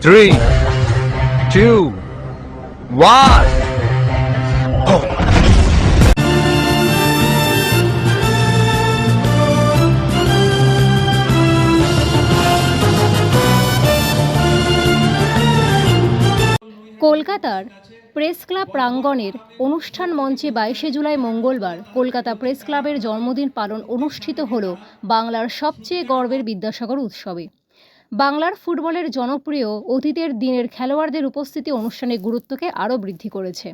three, two, one. কলকাতার press club প্রাঙ্গণের অনুষ্ঠান মঞ্চে বাইশে জুলাই মঙ্গলবার কলকাতা প্রেস ক্লাবের জন্মদিন পালন অনুষ্ঠিত হল বাংলার সবচেয়ে গর্বের বিদ্যাসাগর উৎসবে বাংলার ফুটবলের জনপ্রিয় অতীতের দিনের খেলোয়াড়দের উপস্থিতি অনুষ্ঠানের গুরুত্বকে আরও বৃদ্ধি করেছে।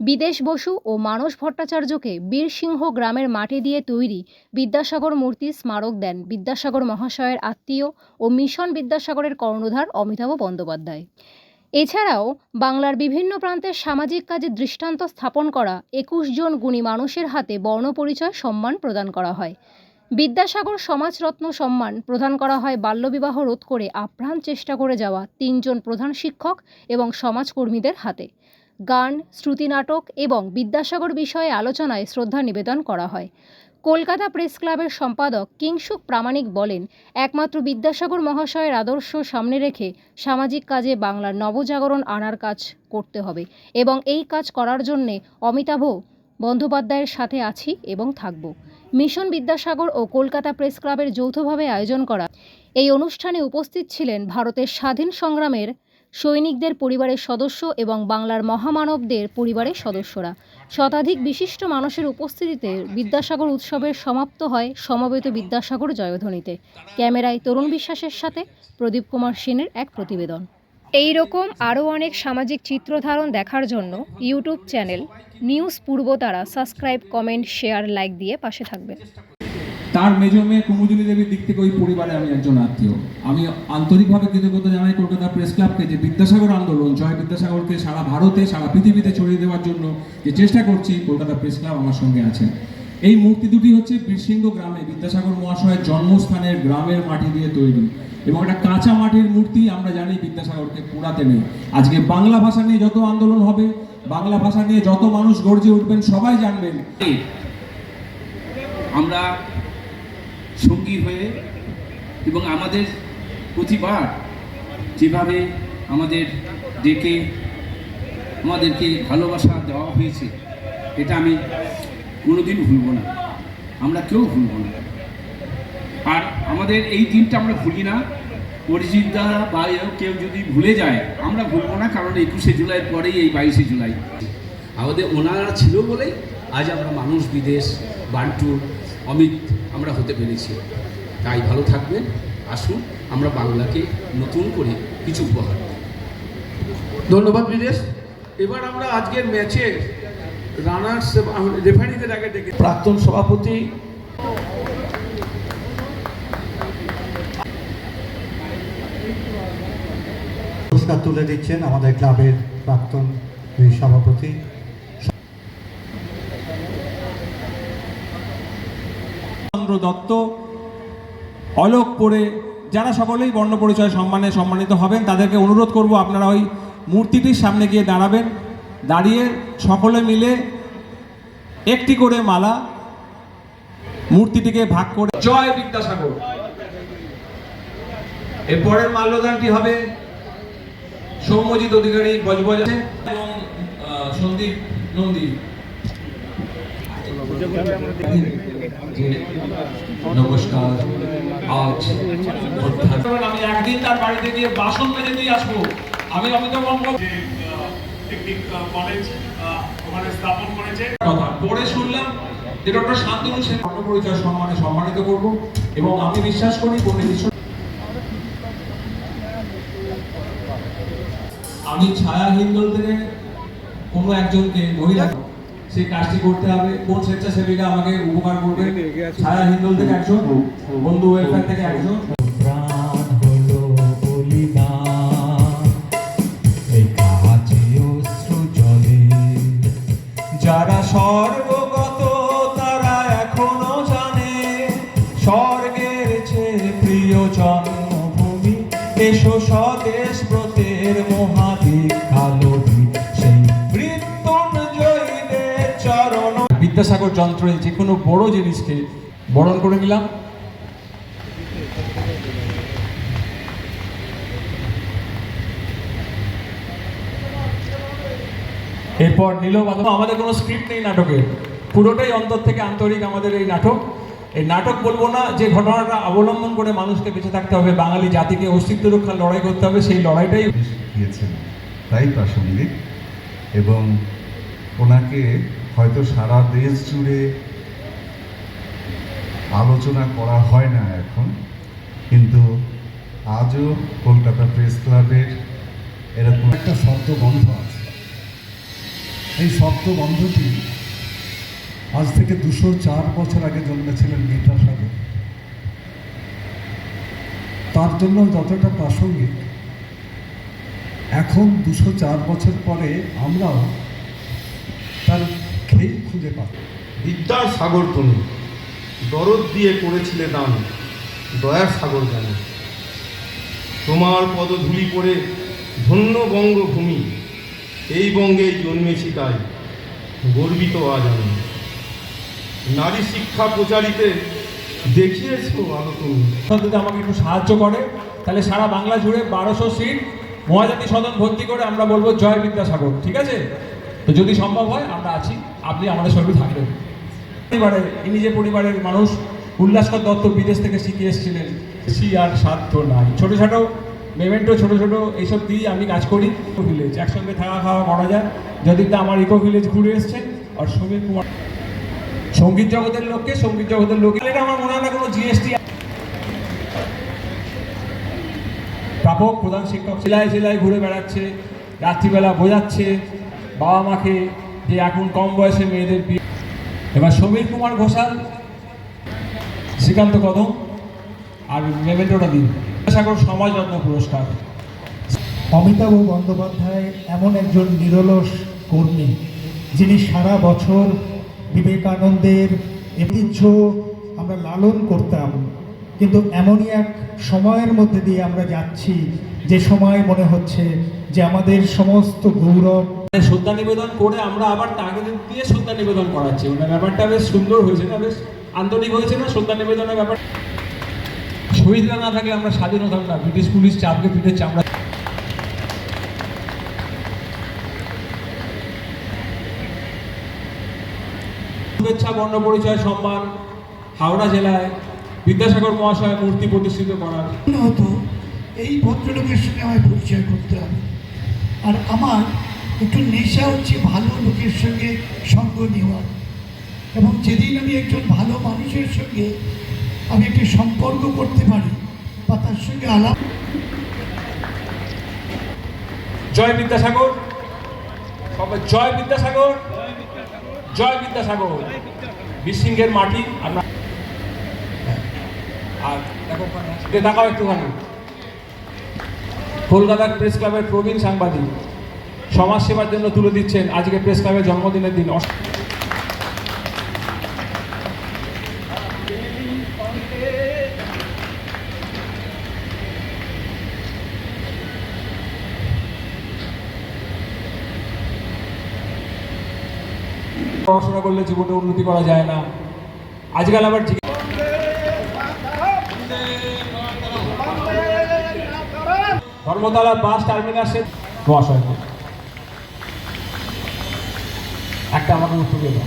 বিদেশ বসু ও মানস ভট্টাচার্যকে বীরসিংহ গ্রামের মাটি দিয়ে তৈরি বিদ্যাসাগর মূর্তি স্মারক দেন বিদ্যাসাগর মহাশয়ের আত্মীয় ও মিশন বিদ্যাসাগরের কর্ণধার অমিতাভ বন্দ্যোপাধ্যায়। এছাড়াও বাংলার বিভিন্ন প্রান্তের সামাজিক কাজে দৃষ্টান্ত স্থাপন করা একুশ জন গুণী মানুষের হাতে বর্ণপরিচয় সম্মান প্রদান করা হয়। বিদ্যাসাগর সমাজরত্ন সম্মান প্রদান করা হয় বাল্যবিবাহ রোধ করে আপ্রাণ চেষ্টা করে যাওয়া তিনজন প্রধান শিক্ষক এবং সমাজকর্মীদের হাতে। গান শ্রুতিনাটক এবং বিদ্যাসাগর বিষয়ে আলোচনায় শ্রদ্ধা নিবেদন করা হয়। কলকাতা প্রেস ক্লাবের সম্পাদক কিংসুক প্রামাণিক বলেন, একমাত্র বিদ্যাসাগর মহাশয়ের আদর্শ সামনে রেখে সামাজিক কাজে বাংলার নবজাগরণ আনার কাজ করতে হবে এবং এই কাজ করার জন্যে অমিতাভ বন্দ্যোপাধ্যায়ের সাথে আছি এবং থাকব। মিশন বিদ্যাসাগর ও কলকাতা প্রেস ক্লাবের যৌথভাবে আয়োজন করা এই অনুষ্ঠানে উপস্থিত ছিলেন ভারতের স্বাধীন সংগ্রামের সৈনিকদের পরিবারের সদস্য এবং বাংলার মহামানবদের পরিবারের সদস্যরা। শতাধিক বিশিষ্ট মানুষের উপস্থিতিতে বিদ্যাসাগর উৎসবের সমাপ্ত হয় সমবেত বিদ্যাসাগর জয়ধ্বনিতে। ক্যামেরায় তরুণ বিশ্বাসের সাথে প্রদীপ কুমার সেনের এক প্রতিবেদন। এই রকম আরও অনেক সামাজিক চিত্রধারণ দেখার জন্য ইউটিউব চ্যানেল নিউজ পূর্ব তারা সাবস্ক্রাইব, কমেন্ট, শেয়ার, লাইক দিয়ে পাশে থাকবেন। তার মেজ মেয়ে কুমুদিনী দেবীর দিক থেকে ওই পরিবারে আমি একজন আত্মীয়। আমি আন্তরিকভাবে কৃতজ্ঞতা জানাই কলকাতা প্রেস ক্লাবকে যে বিদ্যাসাগর আন্দোলন, জয় বিদ্যাসাগরকে সারা ভারতে, সারা পৃথিবীতে ছড়িয়ে দেওয়ার জন্য যে চেষ্টা করছি কলকাতা প্রেস ক্লাব আমার সঙ্গে আছে এই মূর্তি দুটি হচ্ছে বীরসিংহ গ্রামে, বিদ্যাসাগর মহাশয়ের জন্মস্থানের গ্রামের মাটি দিয়ে তৈরি। এবং একটা কাঁচা মাটির মূর্তি আমরা জানি বিদ্যাসাগরকে পোড়াতে নেই। আজকে বাংলা ভাষা নিয়ে যত আন্দোলন হবে, বাংলা ভাষা নিয়ে যত মানুষ গর্জে উঠবেন, সবাই জানবেন। আমরা সঙ্গী হয়ে এবং আমাদের প্রতিবার যেভাবে আমাদের ডেকে আমাদেরকে ভালোবাসা দেওয়া হয়েছে, এটা আমি কোনোদিন ভুলব না। আমরা কেউ ভুলব না। আর আমাদের এই দিনটা আমরা ভুলি না। অরিজিৎ দা বা কেউ যদি ভুলে যায়, আমরা ভুলবো না, কারণ একুশে জুলাই পরেই এই বাইশে জুলাই। আমাদের ওনারা ছিল বলেই আজ আমরা মানুষ, বিদেশ, বান্টু, অমিত আমরা হতে পেরেছি। তাই ভালো থাকবেন, আসুন, আমরা বাংলাকে নতুন করে কিছু উপহার ধন্যবাদ বিদেশ। এবার আমরা আজকের ম্যাচে রানার্স রেফারিদের আগে ডেকে প্রাক্তন সভাপতি পুরস্কার তুলে দিচ্ছেন আমাদের ক্লাবের প্রাক্তন এই সভাপতি। চন্দ্র দত্ত অলোক পড়ে যারা সকলেই বর্ণ পরিচয় সম্মানে সম্মানিত হবেন তাদেরকে অনুরোধ করব আপনারা ওই মূর্তিটির সামনে গিয়ে দাঁড়াবেন। দাঁড়িয়ে সকলে মিলে একটি করে মালা মূর্তিটিকে ভাগ করে জয় বিদ্যাসাগর। এর পরের মাল্যদানটি হবে সৌম্যজিৎ অধিকারী বজবজ এবং সন্দীপ নন্দী। নমস্কার। আজ আমি একদিন তার বাড়িতে গিয়ে বাসন মেজে দিয়ে আসব। আমি অমিতাভ পরিচয় সম্মানে সম্মানিত করব এবং আমি বিশ্বাস করি আমি ছায়া কোনো একজনকে মহিলা সেই কাজটি করতে হবে। কোন স্বেচ্ছাসেবিকা আমাকে উপকার করবে? ছায়া হিন্দল থেকে একজন, বন্ধু থেকে একজন। বিদ্যাসাগর যন্ত্রে যে কোনো বড় জিনিসকে বরণ করে নিলাম। এরপর নীল আমাদের কোনো স্ক্রিপ্ট নেই নাটকে পুরোটাই অন্তর থেকে আন্তরিক আমাদের এই নাটক। এই নাটক বলব না, যে ঘটনাটা অবলম্বন করে মানুষকে বেঁচে থাকতে হবে, বাঙালি জাতিকে অস্তিত্ব রক্ষার লড়াই করতে হবে, সেই লড়াইটাই দিয়েছেন তাই প্রাসঙ্গিক এবং ওনাকে হয়তো সারা দেশ জুড়ে আলোচনা করা হয় না এখন, কিন্তু আজও কলকাতা প্রেস ক্লাবের এরকম একটা শব্দ বন্ধ আছে। এই শব্দ বন্ধটি আজ থেকে দুশো চার বছর আগে জন্মেছিলেন বিদ্যাসাগর তার জন্য যতটা প্রাসঙ্গিক, এখন দুশো চার বছর পরে আমরাও তার খেই খুঁজে পাই বিদ্যার সাগর তুমি। দরদ দিয়ে করেছিলে দান। দয়ার সাগর জানে। তোমার পদধূলি পড়ে ধন্য বঙ্গভূমি। এই বঙ্গে জন্মেছি তাই গর্বিত আজ আমি। নারী শিক্ষা প্রচারিতে দেখিয়েছো আলো তুমি। যদি আমাকে একটু সাহায্য করে। তাহলে সারা বাংলা জুড়ে বারোশো সিট মহাজাতি সদন ভর্তি করে আমরা বলব জয় বিদ্যাসাগর, ঠিক আছে? তো যদি সম্ভব হয়, আমরা আছি। আপনি আমাদের সঙ্গে থাকবেন। পরিবারের, ইনি যে পরিবারের মানুষ, উল্লাসকর দত্ত বিদেশ থেকে শিখে এসেছিলেন। সি আর সাধ্য নাই। ছোটো ছোটো, মেমেন্টো, ছোটো ছোটো, এইসব দিয়ে আমি কাজ করি। ইকো ভিলেজ, একসঙ্গে থাকা খাওয়া করা যায়। যদি তা আমার ইকো ভিলেজ ঘুরে এসছেন আর সমীর কুমার সংগীত জগতের লোককে, সংগীত জগতের লোক এটা আমার মনে হয় না কোনো জিএসটি প্রাপক, প্রধান শিক্ষক জেলায় জেলায় ঘুরে বেড়াচ্ছে, রাত্রিবেলা বোঝাচ্ছে, বাবা মাকে যে এখন কম বয়সে মেয়েদের বিয়ে। এবার সমীর কুমার ঘোষাল, শ্রীকান্ত কদম আর মেমেন্টোটা দিন। সাগর সমাজরত্ন পুরস্কার। অমিতাভ বন্দ্যোপাধ্যায় এমন একজন নিরলস কর্মী, যিনি সারা বছর বিবেকানন্দের ঐতিহ্য আমরা লালন করতাম, কিন্তু এমনই এক সময়ের মধ্যে দিয়ে আমরা যাচ্ছি, যে সময় মনে হচ্ছে যে আমাদের সমস্ত গৌরব শ্রদ্ধা নিবেদন করে আমরা আবার তাকে দিয়ে শ্রদ্ধা নিবেদন করাচ্ছি। ওনার ব্যাপারটা বেশ সুন্দর হয়েছে না, বেশ আন্তরিক হয়েছে না, শ্রদ্ধা নিবেদনের ব্যাপার। শহীদরা না থাকলে আমরা স্বাধীন হতাম না, ব্রিটিশ পুলিশ চাপকে পিঠে চামড়া শুভেচ্ছা বর্ণ পরিচয় সম্মান, হাওড়া জেলায় বিদ্যাসাগর মহাশয় মূর্তি প্রতিষ্ঠিত করার। এই ভদ্রলোকের সঙ্গে আমায় পরিচয় করতে হবে। আর আমার একটু নেশা হচ্ছে ভালো লোকের সঙ্গে সঙ্গ নেওয়ার এবং যেদিন আমি একজন ভালো মানুষের সঙ্গে আমি একটি সম্পর্ক করতে পারি, বা তার সঙ্গে আলাপ জয় বিদ্যাসাগর। জয় বিদ্যাসাগর। জয় বিদ্যাসাগর। বিশৃঙ্গের মাটি, আমরা আর দেখো, দেখাও একটুখানি। কলকাতার প্রেস ক্লাবের প্রবীণ সাংবাদিক। সমাজ সেবার জন্য তুলে দিচ্ছেন আজকে প্রেস ক্লাবের জন্মদিনের দিন। পড়াশোনা করলে জীবনে উন্নতি করা যায় না। আজকাল আবার জিজ্ঞেস ধর্মতলা বাস টার্মিনাসে মহাশয়কে একটা আমাকে উত্তর দেবো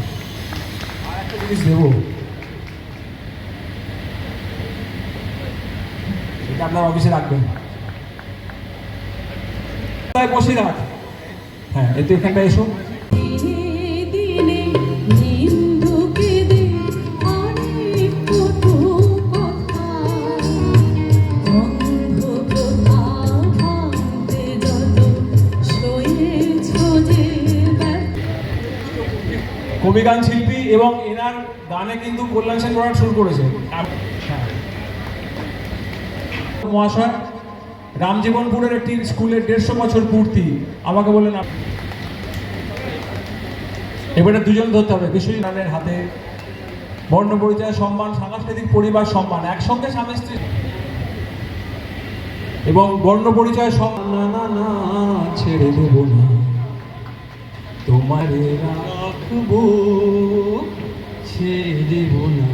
আর একটা জিনিস দেবো। এটা আপনার অফিসে রাখবেন। কোথায় বসে রাখ? হ্যাঁ এতে এখানটা এসো। দিনে কবি গান শিল্পী এবং এনার গানে কিন্তু কল্যাণ সেন করা শুরু করেছে। হ্যাঁ। মহাশয়, রামজীবনপুরের একটি স্কুলের দেড়শো বছর পূর্তি, আমাকে বললেন এবারে দুজন ধরতে হবে বিশ্বজিৎ রানের হাতে। বর্ণ পরিচয়, সম্মান, সাংস্কৃতিক পরিবার, সম্মান, একসঙ্গে স্বামী, স্ত্রী। এবং বর্ণ পরিচয় সম্মান না না ছেড়ে দেব না। তোমারে রাখব ছেড়ে দেব না।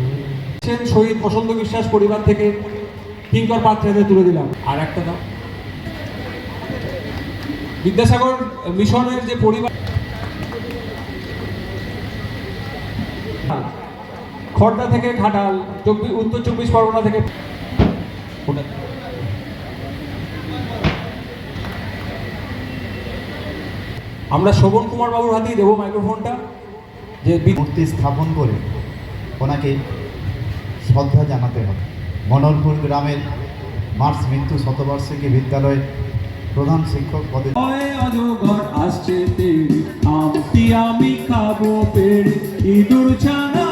সেন শহীদ বসন্ত বিশ্বাস পরিবার থেকে কিঙ্কর পাত্রেদের তুলে দিলাম। আর একটা দাও। বিদ্যাসাগর মিশনের যে পরিবার খড়দা থেকে ঘাটাল চব্বিশ উত্তর চব্বিশ পরগনা থেকে আমরা শোভন কুমার বাবুর হাতেই দেবো মাইক্রোফোনটা। যে মূর্তি স্থাপন করে ওনাকে শ্রদ্ধা জানাতে হবে। মনোরপুর গ্রামের মার্চ মৃত্যু শতবার্ষিকী বিদ্যালয়ে প্রধান শিক্ষক পদে আসছে আমি খাব ইঁদুর ছানা